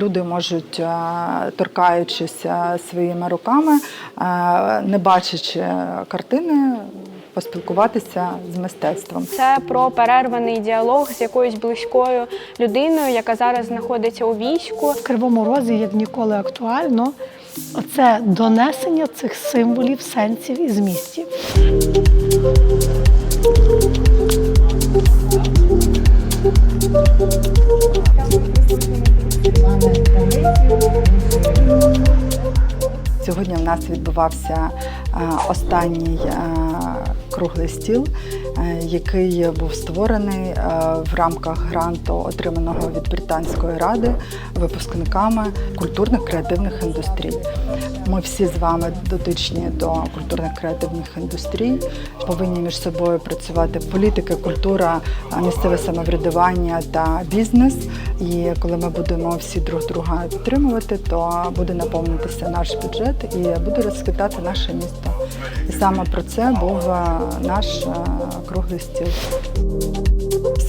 Люди можуть, е, торкаючись своїми руками, е, не бачачи картини, поспілкуватися з мистецтвом. Це про перерваний діалог з якоюсь близькою людиною, яка зараз знаходиться у війську. В Кривому Розі як ніколи актуально це донесення цих символів, сенсів і змістів. Сьогодні в нас відбувався е, останній е, круглий стіл, який був створений е, в рамках гранту, отриманого від Британської ради випускниками культурних креативних індустрій. Ми всі з вами дотичні до культурних креативних індустрій, повинні між собою працювати політика, культура, місцеве самоврядування та бізнес. І коли ми будемо всі друг друга підтримувати, то буде наповнитися наш бюджет і буде розквітати наше місто. І саме про це був е, наш е, круглий.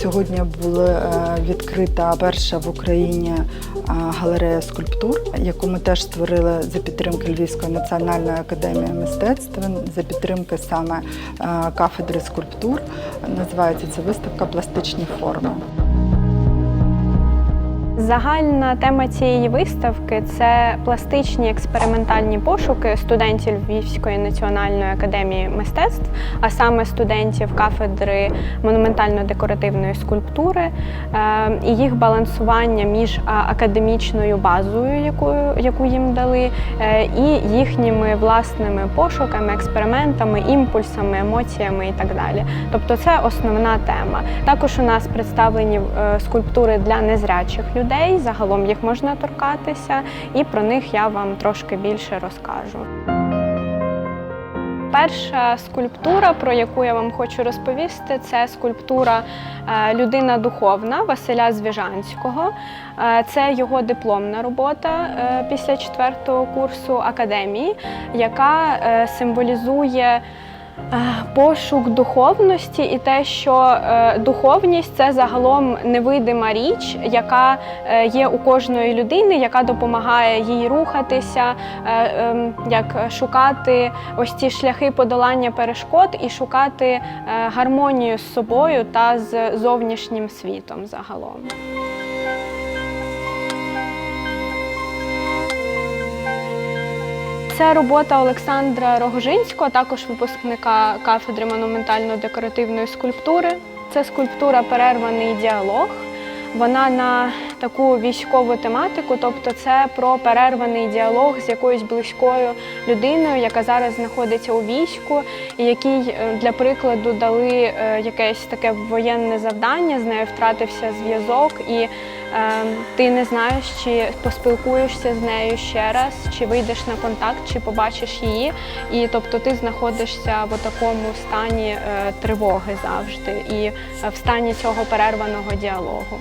Сьогодні була е, відкрита перша в Україні е, галерея скульптур, яку ми теж створили за підтримки Львівської національної академії мистецтв, за підтримки саме е, кафедри скульптур. Називається ця виставка Пластичні форми. Загальна тема цієї виставки це пластичні експериментальні пошуки студентів Львівської національної академії мистецтв, а саме студентів кафедри монументально-декоративної скульптури, е, і їх балансування між академічною базою, яку, яку їм дали, е, і їхніми власними пошуками, експериментами, імпульсами, емоціями і так далі. Тобто, це основна тема. Також у нас представлені е, скульптури для незрячих людей. Загалом їх можна торкатися, і про них я вам трошки більше розкажу. Перша скульптура, про яку я вам хочу розповісти, це скульптура е, Людина духовна Василя Звіжанського. Е, Це його дипломна робота е, після четвертого курсу академії, яка символізує. Е, Пошук духовності і те, що е, духовність це загалом невидима річ, яка е, є у кожної людини, яка допомагає їй рухатися, ем, як шукати ось ці шляхи подолання перешкод і шукати гармонію з собою та з зовнішнім світом загалом. Це робота Олександра Рогожинського, також випускника кафедри монументально-декоративної скульптури. Це скульптура Перерваний діалог. Вона на таку військову тематику, тобто це про перерваний діалог з якоюсь близькою людиною, яка зараз знаходиться у війську, і якій е, для прикладу дали е, якесь таке воєнне завдання, з нею втратився зв'язок, і е, ти не знаєш, чи поспілкуєшся з нею ще раз, чи вийдеш на контакт, чи побачиш її. І тобто ти знаходишся в такому стані е, тривоги завжди, і е, в стані цього перерваного діалогу.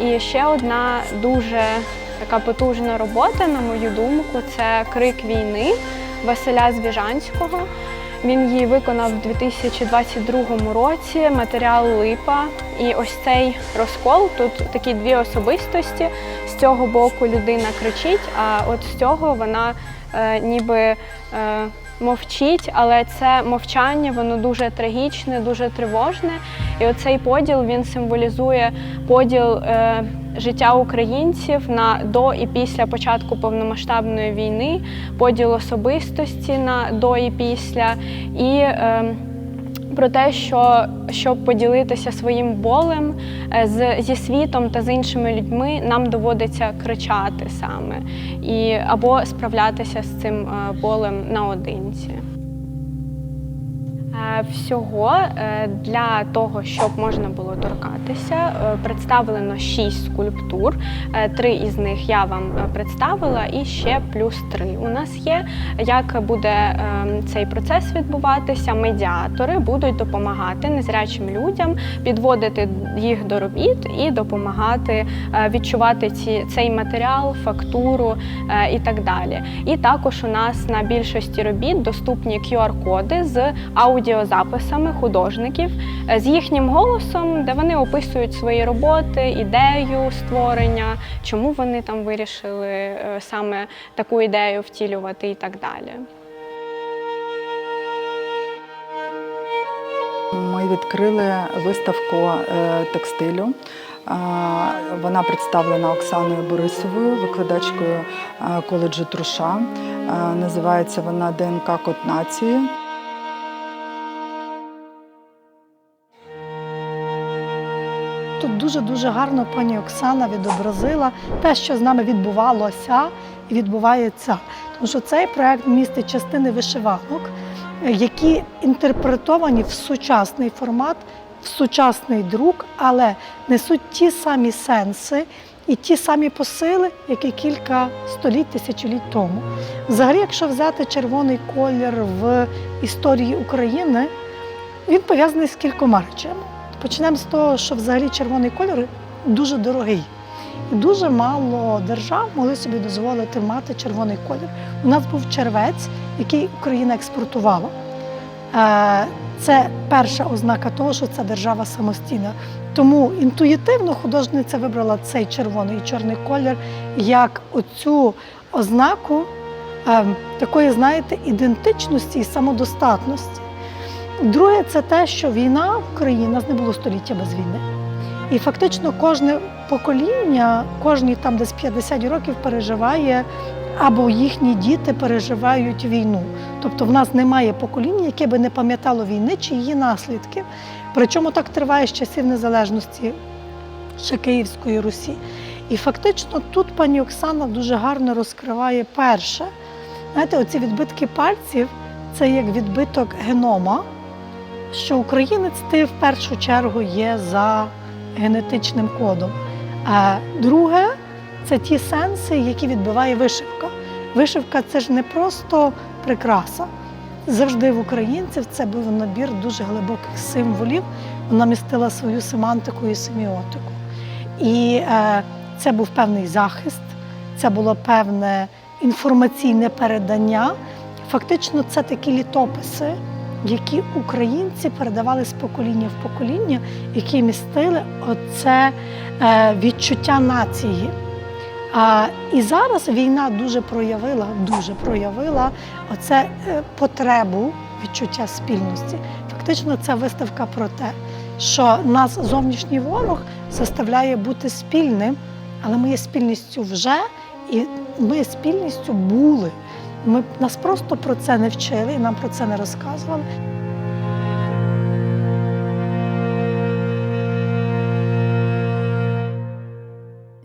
І ще одна дуже така потужна робота, на мою думку, це Крик війни Василя Звіжанського. Він її виконав у 2022 році. Матеріал липа. І ось цей розкол тут такі дві особистості. З цього боку людина кричить, а от з цього вона е, ніби. Е, Мовчить, але це мовчання, воно дуже трагічне, дуже тривожне. І оцей поділ він символізує поділ е, життя українців на до і після початку повномасштабної війни, поділ особистості на до і після. І е, про те, що щоб поділитися своїм болем е, з, зі світом та з іншими людьми, нам доводиться кричати саме і або справлятися з цим е, болем наодинці. Всього е, для того, щоб можна було торкатися, е, представлено шість скульптур. Е, Три із них я вам представила, і ще плюс три. У нас є як буде е, цей процес відбуватися. Медіатори будуть допомагати незрячим людям підводити їх до робіт і допомагати відчувати ці, цей матеріал, фактуру і так далі. І також у нас на більшості робіт доступні QR-коди з аудіо аудіозаписами художників е, з їхнім голосом, де вони описують свої роботи, ідею створення, чому вони там вирішили е, саме таку ідею втілювати і так далі. Ми відкрили виставку е, текстилю. Вона представлена Оксаною Борисовою, викладачкою коледжу Труша. Називається вона ДНК Код нації. Тут дуже-дуже гарно пані Оксана відобразила те, що з нами відбувалося і відбувається. Тому що цей проект містить частини вишиванок, які інтерпретовані в сучасний формат, в сучасний друк, але несуть ті самі сенси і ті самі посили, які кілька століть, тисячоліть тому. Взагалі, якщо взяти червоний колір в історії України, він пов'язаний з кількома речами. Почнемо з того, що взагалі червоний кольор дуже дорогий. І дуже мало держав могли собі дозволити мати червоний колір. У нас був червець, який Україна експортувала. Е, Це перша ознака того, що ця держава самостійна. Тому інтуїтивно художниця вибрала цей червоний і чорний колір як оцю ознаку е, такої, знаєте, ідентичності і самодостатності. Друге, це те, що війна в Україні у нас не було століття без війни. І фактично кожне покоління, кожні там десь 50 років переживає, або їхні діти переживають війну. Тобто в нас немає покоління, яке би не пам'ятало війни чи її наслідків. Причому так триває з часів незалежності ще Київської Русі. І фактично тут пані Оксана дуже гарно розкриває перше. Знаєте, оці відбитки пальців це як відбиток генома, що українець ти в першу чергу є за генетичним кодом. А друге це ті сенси, які відбиває вишивка. Вишивка це ж не просто прикраса. Завжди в українців це був набір дуже глибоких символів. Вона містила свою семантику і семіотику. І е, це був певний захист, це було певне інформаційне передання. Фактично, це такі літописи, які українці передавали з покоління в покоління, які містили оце е, відчуття нації. А, і зараз війна дуже проявила, дуже проявила оце е, потребу відчуття спільності. Фактично, ця виставка про те, що нас зовнішній ворог заставляє бути спільним, але ми є спільністю вже, і ми спільністю були. Ми нас просто про це не вчили і нам про це не розказували.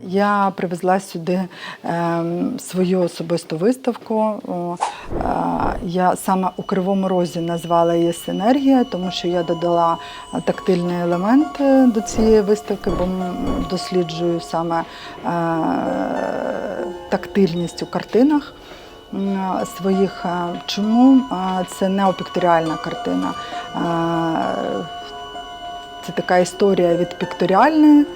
Я привезла сюди ем, свою особисту виставку. Е, я саме у Кривому Розі назвала її Синергія, тому що я додала е, тактильний елемент е, до цієї виставки, бо досліджую саме тактильність у картинах своїх. Е, Чому Е, це неопікторіальна картина? Е, Це така історія від пікторіальної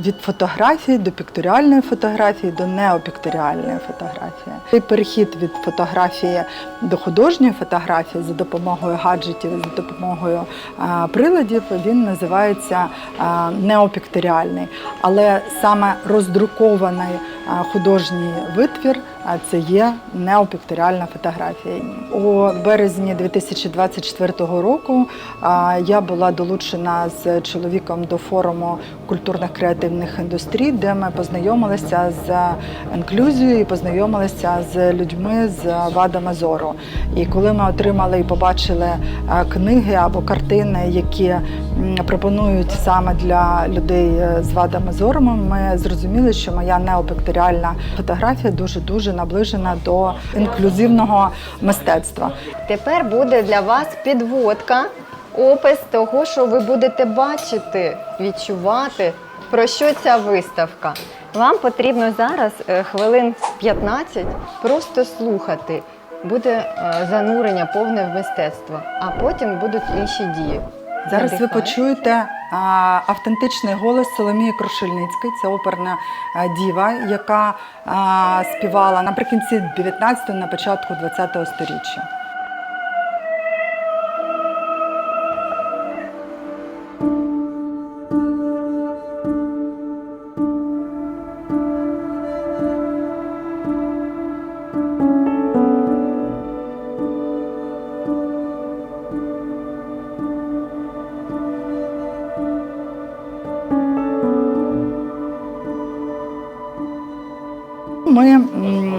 від фотографії до пікторіальної фотографії до неопікторіальної фотографії. Цей перехід від фотографії до художньої фотографії за допомогою гаджетів, за допомогою приладів, він називається неопікторіальний. Але саме роздрукований художній витвір а, це є неопікторіальна фотографія. У березні 2024 року я була долучена з чоловіком до форуму культурних креативних індустрій, де ми познайомилися з інклюзією і познайомилися з людьми з вадами зору. І коли ми отримали і побачили книги або картини, які пропонують саме для людей е, з вадами зору, ми зрозуміли, що моя неопекторіальна фотографія дуже дуже наближена до інклюзивного мистецтва. Тепер буде для вас підводка, опис того, що ви будете бачити, відчувати, про що ця виставка. Вам потрібно зараз е, хвилин 15 просто слухати. Буде е, занурення повне в мистецтво, а потім будуть інші дії. Зараз ви почуєте а, автентичний голос Соломії Крушельницької. Це оперна а, діва, яка а, співала наприкінці 19-го, на початку 20-го сторіччя. Ми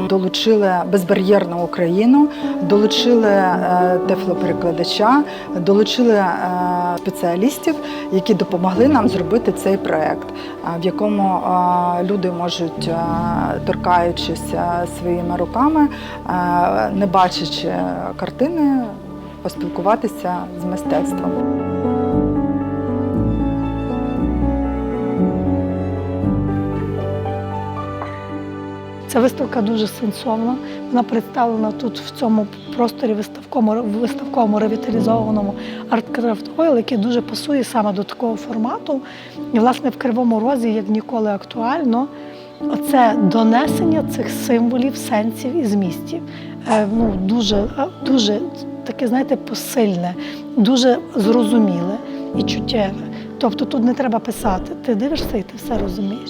долучили безбар'єрну Україну, долучили е, тефлоперекладача, долучили е, спеціалістів, які допомогли нам зробити цей проект, е, в якому люди можуть, торкаючись своїми руками, не бачачи картини, поспілкуватися з мистецтвом. Ця виставка дуже сенсовна. Вона представлена тут в цьому просторі виставковому, виставковому ревіталізованому арт-крафт Ойл, який дуже пасує саме до такого формату. І, власне, в Кривому Розі, як ніколи актуально, оце донесення цих символів, сенсів і змістів. Е, Ну, дуже, дуже таке, знаєте, посильне, дуже зрозуміле і чуттєве. Тобто тут не треба писати. Ти дивишся і ти все розумієш.